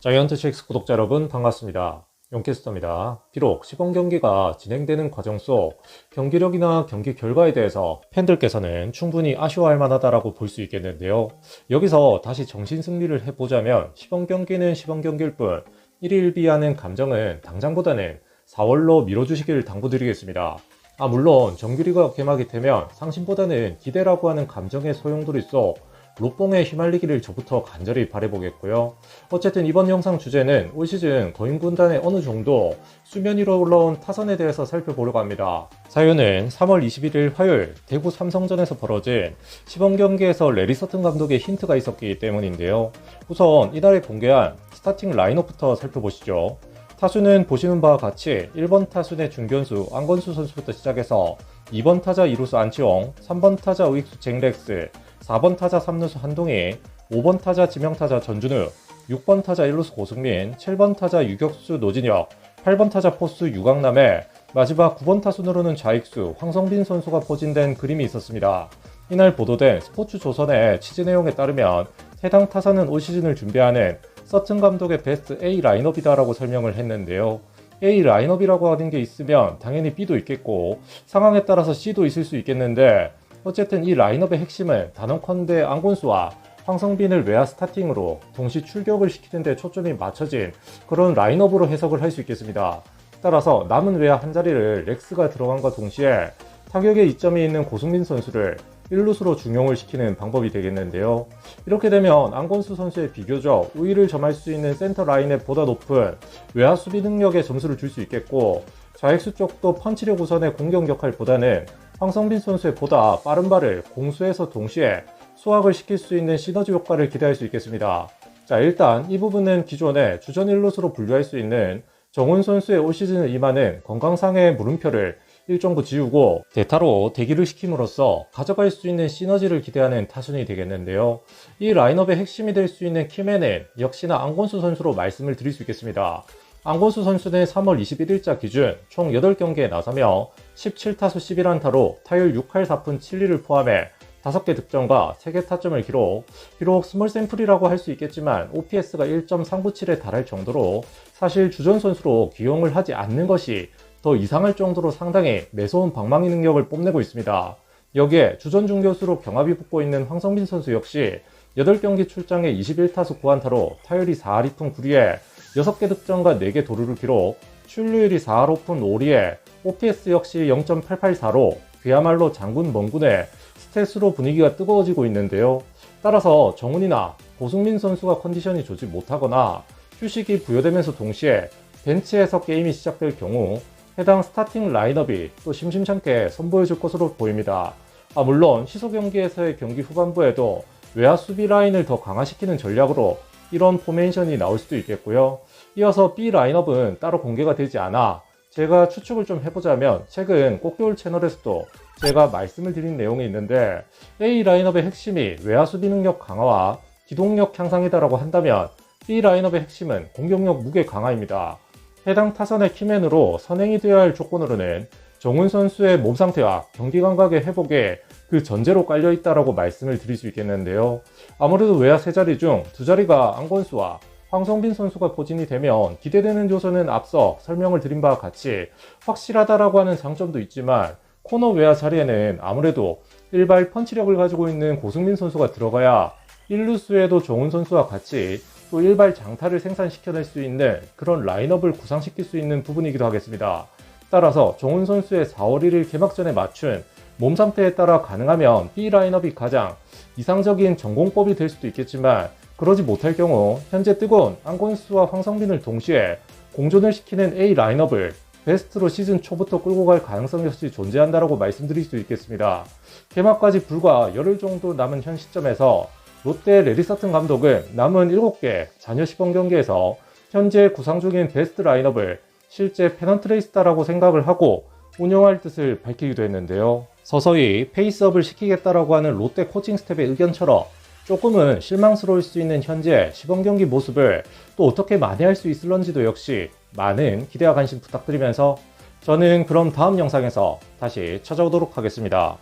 자이언트 칙스 구독자 여러분 반갑습니다. 용캐스터입니다. 비록 시범 경기가 진행되는 과정 속 경기력이나 경기 결과에 대해서 팬들께서는 충분히 아쉬워할 만하다라고 볼 수 있겠는데요. 여기서 다시 정신 승리를 해보자면 시범 경기는 시범 경기일 뿐 1일 비하는 감정은 당장보다는 4월로 미뤄주시길 당부드리겠습니다. 아 물론 정규리가 개막이 되면 상심보다는 기대라고 하는 감정의 소용돌이 속 롯봉에 휘말리기를 저부터 간절히 바래보겠고요. 어쨌든 이번 영상 주제는 올 시즌 거인 군단의 어느 정도 수면 위로 올라온 타선에 대해서 살펴보려고 합니다. 사연은 3월 21일 화요일 대구 삼성전에서 벌어진 시범 경기에서 레리 서튼 감독의 힌트가 있었기 때문인데요. 우선 이날에 공개한 스타팅 라인업부터 살펴보시죠. 타수는 보시는 바와 같이 1번 타순의 중견수 안건수 선수부터 시작해서 2번 타자 2루수 안치홍, 3번 타자 우익수 잭렉스, 4번 타자 3루수 한동희, 5번 타자 지명타자 전준우, 6번 타자 1루수 고승민, 7번 타자 유격수 노진혁, 8번 타자 포수 유강남에 마지막 9번 타순으로는 좌익수 황성빈 선수가 포진된 그림이 있었습니다. 이날 보도된 스포츠 조선의 취재 내용에 따르면 해당 타선은 올 시즌을 준비하는 서튼 감독의 베스트 A 라인업이다라고 설명을 했는데요. A 라인업이라고 하는 게 있으면 당연히 B도 있겠고 상황에 따라서 C도 있을 수 있겠는데 어쨌든 이 라인업의 핵심은 단언컨대 안곤수와 황성빈을 외야 스타팅으로 동시 출격을 시키는 데 초점이 맞춰진 그런 라인업으로 해석을 할 수 있겠습니다. 따라서 남은 외야 한 자리를 렉스가 들어간과 동시에 타격의 이점이 있는 고승민 선수를 1루수로 중용을 시키는 방법이 되겠는데요. 이렇게 되면 안건수 선수의 비교적 우위를 점할 수 있는 센터 라인에 보다 높은 외야 수비 능력에 점수를 줄 수 있겠고 좌익수 쪽도 펀치력 우선의 공격 역할보다는 황성빈 선수의 보다 빠른 발을 공수에서 동시에 수확을 시킬 수 있는 시너지 효과를 기대할 수 있겠습니다. 자, 일단 이 부분은 기존의 주전 1루수로 분류할 수 있는 정훈 선수의 올 시즌을 임하는 건강상의 물음표를 일정 부 지우고 대타로 대기를 시킴으로써 가져갈 수 있는 시너지를 기대하는 타순이 되겠는데요. 이 라인업의 핵심이 될 수 있는 키맨은 역시나 안곤수 선수로 말씀을 드릴 수 있겠습니다. 안곤수 선수는 3월 21일자 기준 총 8경기에 나서며 17타수 11안타로 타율 6할 4푼 7리를 포함해 5개 득점과 3개 타점을 기록. 비록 스몰 샘플이라고 할 수 있겠지만 OPS가 1.397에 달할 정도로 사실 주전 선수로 기용을 하지 않는 것이 더 이상할 정도로 상당히 매서운 방망이 능력을 뽐내고 있습니다. 여기에 주전 중교수로 경합이 붙고 있는 황성빈 선수 역시 8경기 출장에 21타수 9안타로 타율이 4할 2푼 9리에 6개 득점과 4개 도루를 기록, 출루율이 4할 5푼 5리에 OPS 역시 0.884로 그야말로 장군 먼군의 스탯으로 분위기가 뜨거워지고 있는데요. 따라서 정훈이나 고승민 선수가 컨디션이 좋지 못하거나 휴식이 부여되면서 동시에 벤치에서 게임이 시작될 경우 해당 스타팅 라인업이 또 심심찮게 선보여줄 것으로 보입니다. 아, 물론 시소 경기에서의 경기 후반부에도 외야 수비 라인을 더 강화시키는 전략으로 이런 포메이션이 나올 수도 있겠고요. 이어서 B 라인업은 따로 공개가 되지 않아 제가 추측을 좀 해보자면 최근 꽃겨울 채널에서도 제가 말씀을 드린 내용이 있는데 A 라인업의 핵심이 외야 수 비 능력 강화와 기동력 향상이다라고 한다면 B 라인업의 핵심은 공격력 무게 강화입니다. 해당 타선의 키맨으로 선행이 되어야 할 조건으로는 정훈 선수의 몸 상태와 경기 감각의 회복에 그 전제로 깔려 있다라고 말씀을 드릴 수 있겠는데요. 아무래도 외야 세 자리 중 두 자리가 안건수와 황성빈 선수가 포진이 되면 기대되는 요소는 앞서 설명을 드린 바와 같이 확실하다라고 하는 장점도 있지만 코너 외야 자리에는 아무래도 일발 펀치력을 가지고 있는 고승민 선수가 들어가야 1루수에도 정훈 선수와 같이 또 일발 장타를 생산시켜낼 수 있는 그런 라인업을 구상시킬 수 있는 부분이기도 하겠습니다. 따라서 정훈 선수의 4월 1일 개막전에 맞춘 몸 상태에 따라 가능하면 B 라인업이 가장 이상적인 전공법이 될 수도 있겠지만 그러지 못할 경우 현재 뜨거운 안곤수와 황성빈을 동시에 공존을 시키는 A 라인업을 베스트로 시즌 초부터 끌고 갈 가능성 역시 존재한다고 말씀드릴 수 있겠습니다. 개막까지 불과 열흘 정도 남은 현 시점에서 롯데 레리서튼 감독은 남은 7개 자녀 시범 경기에서 현재 구상 중인 베스트 라인업을 실제 페넌트레이스다라고 생각을 하고 운영할 뜻을 밝히기도 했는데요. 서서히 페이스업을 시키겠다라고 하는 롯데 코칭 스텝의 의견처럼 조금은 실망스러울 수 있는 현재 시범 경기 모습을 또 어떻게 만회할 수 있을런지도 역시 많은 기대와 관심 부탁드리면서 저는 그럼 다음 영상에서 다시 찾아오도록 하겠습니다.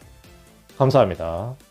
감사합니다.